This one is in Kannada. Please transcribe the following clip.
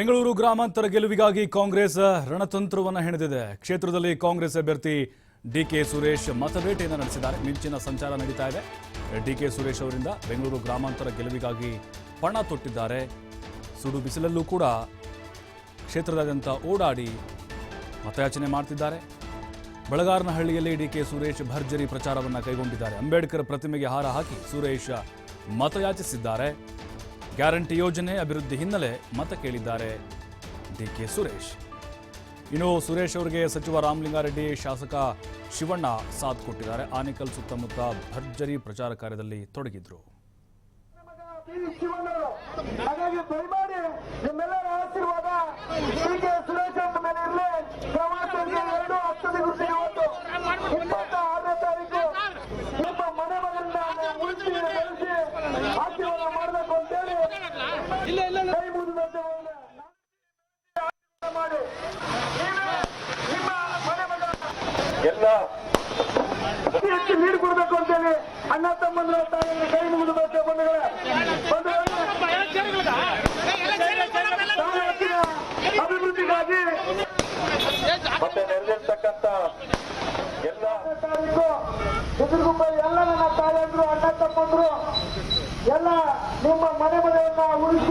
ಬೆಂಗಳೂರು ಗ್ರಾಮಾಂತರ ಗೆಲುವಿಗಾಗಿ ಕಾಂಗ್ರೆಸ್ ರಣತಂತ್ರವನ್ನು ಹೆಣೆದಿದೆ. ಕ್ಷೇತ್ರದಲ್ಲಿ ಕಾಂಗ್ರೆಸ್ ಅಭ್ಯರ್ಥಿ ಡಿಕೆ ಸುರೇಶ್ ಮತಬೇಟೆಯನ್ನು ನಡೆಸಿದ್ದಾರೆ. ಮಿಂಚಿನ ಸಂಚಾರ ನಡೀತಾ ಇದೆ. ಡಿಕೆ ಸುರೇಶ್ ಅವರಿಂದ ಬೆಂಗಳೂರು ಗ್ರಾಮಾಂತರ ಗೆಲುವಿಗಾಗಿ ಪಣ ತೊಟ್ಟಿದ್ದಾರೆ. ಸುಡು ಬಿಸಿಲಲ್ಲೂ ಕೂಡ ಕ್ಷೇತ್ರದಾದ್ಯಂತ ಓಡಾಡಿ ಮತಯಾಚನೆ ಮಾಡ್ತಿದ್ದಾರೆ. ಬಳಗಾರನಹಳ್ಳಿಯಲ್ಲಿ ಡಿಕೆ ಸುರೇಶ್ ಭರ್ಜರಿ ಪ್ರಚಾರವನ್ನು ಕೈಗೊಂಡಿದ್ದಾರೆ. ಅಂಬೇಡ್ಕರ್ ಪ್ರತಿಮೆಗೆ ಹಾರ ಹಾಕಿ ಸುರೇಶ್ ಮತಯಾಚಿಸಿದ್ದಾರೆ. ಗ್ಯಾರಂಟಿ ಯೋಜನೆ ಅಭಿವೃದ್ಧಿ ಹಿನ್ನೆಲೆ ಮತ ಕೇಳಿದ್ದಾರೆ ಡಿಕೆ ಸುರೇಶ್. ಇನ್ನು ಸುರೇಶ್ ಅವರಿಗೆ ಸಚಿವ ರಾಮಲಿಂಗಾರೆಡ್ಡಿ ಶಾಸಕ ಶಿವಣ್ಣ ಸಾಥ್ ಕೊಟ್ಟಿದ್ದಾರೆ. ಆನೇಕಲ್ ಸುತ್ತಮುತ್ತ ಭರ್ಜರಿ ಪ್ರಚಾರ ಕಾರ್ಯದಲ್ಲಿ ತೊಡಗಿದ್ರು. ಎಲ್ಲ. ಅತಿ ಹೆಚ್ಚು ನೀರು ಕೊಡಬೇಕು ಅಂತೇಳಿ ಅಣ್ಣ ತಮ್ಮಂದ್ರ ತಾಯಿಯನ್ನು ಕೈ ಮುಗಿದು ಬರ್ತೇವೆ ಬಂಧುಗಳೇ. ಅಭಿವೃದ್ಧಿಗಾಗಿ ಮತ್ತೆ ನೆರವೇರ್ತಕ್ಕಂತ ಎಲ್ಲ. ತಾರೀಕು ಎದುರುಗುಪ್ಪ ಎಲ್ಲ ನನ್ನ ತಾಯಂದ್ರು ಅಣ್ಣ ತಮ್ಮಂದ್ರು ಎಲ್ಲ ನಿಮ್ಮ ಮನೆ ಮನೆಯನ್ನ ಮಾಡಬೇಕು